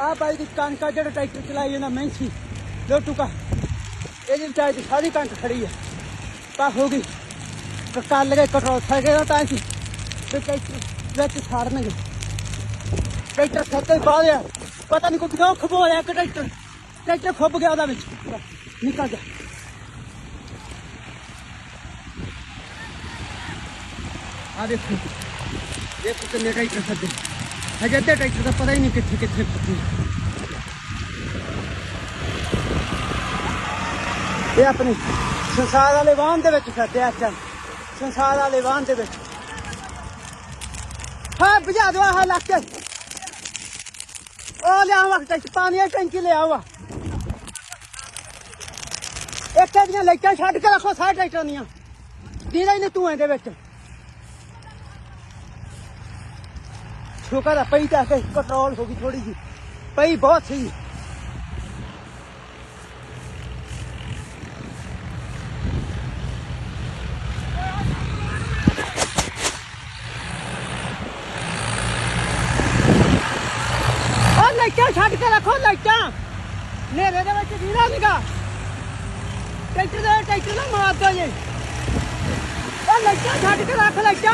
ਆ ਬਾਈ ਦੀ ਕਣਕ ਆ, ਜਿਹੜਾ ਟਰੈਕਟਰ ਚਲਾਈ ਜਾਂਦਾ ਮਹਿੰਸੀ ਲੋਟੂਕਾ ਇਹਦੀ ਵਿਚਾਰੀ ਦੀ ਸਾਰੀ ਕਣਕ ਖੜੀ ਹੈ ਪਾ ਹੋ ਗਈ। ਕੱਲ ਗਏ ਕਟਰੋਲ ਥਾ ਗਏ ਤਾਂ ਸੀ ਟਰੈਕਟਰ ਵਿੱਚ ਛੱਡਣਗੇ। ਟਰੈਕਟਰ ਸੱਤੇ ਪਾ ਲਿਆ। ਪਤਾ ਨਹੀਂ ਕੋਈ ਕਿਉਂ ਖਬੋਲਿਆ ਕਿ ਟਰੈਕਟਰ। ਟਰੈਕਟਰ ਖੁੱਬ ਗਿਆ ਉਹਦਾ ਵਿੱਚ। ਨਿਕਲ ਗਿਆ ਆ ਦੇਖੋ। ਦੇਖੋ ਕਿੰਨੇ ਟਰੈਕਟਰ ਸੱਦੇ ਹਜੇ ਅੱਧੇ ਟਰੈਕਟਰ ਦਾ ਪਤਾ ਹੀ ਨਹੀਂ ਕਿੱਥੇ ਕਿੱਥੇ ਪੱਕੀ ਇਹ ਆਪਣੇ ਸੰਸਾਰ ਵਾਲੇ ਵਾਹਨ ਦੇ ਵਿੱਚ ਸੱਦਿਆ ਅੱਜ। ਸੰਸਾਰ ਵਾਲੇ ਵਾਹਨ ਦੇ ਵਿੱਚ। ਹਾਂ ਬੁਝਾ ਦੋ ਆਹ ਲੱਗ ਕੇ। ਉਹ ਲਿਆ ਵਾ ਟੈਂਕ ਪਾਣੀ ਦੀ ਟੈਂਕੀ ਲਿਆ ਵਾ ਇੱਕ ਦੀਆਂ ਲਾਈਟਾਂ ਛੱਡ ਕੇ ਰੱਖੋ ਸਾਰੇ ਟਰੈਕਟਰਾਂ ਦੀਆਂ। ਦੀਦਾ ਹੀ ਨਹੀਂ ਤੂੰ ਇਹਦੇ ਵਿੱਚ। ਸ਼ੁਕਰ ਆ ਪਈ ਤਾਂ ਕਿ ਕੰਟਰੋਲ ਹੋ ਗਈ ਥੋੜੀ ਜੀ ਪਈ ਬਹੁਤ ਸੀ ਉਹ ਲਾਈਟਾਂ ਛੱਡ ਕੇ ਰੱਖੋ ਲਾਈਟਾਂ ਨੇਰੇ ਦੇ ਵਿੱਚ ਦੀਦਾ ਸੀਗਾ ਟਰੈਕਟਰ ਦਾ ਟਰੈਕਟਰ ਨਾ ਮਾਰ ਦੋ ਜੀ ਉਹ ਲਾਈਟਾਂ ਛੱਡ ਕੇ ਰੱਖ ਲਾਈਟਾਂ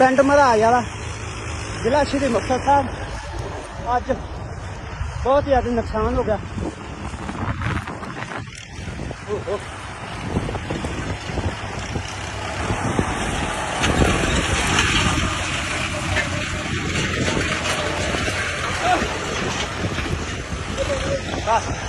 पेंट महाराज आला जिला श्री मुक्तर साहब अज बहुत ज़्यादा नुकसान हो गया बस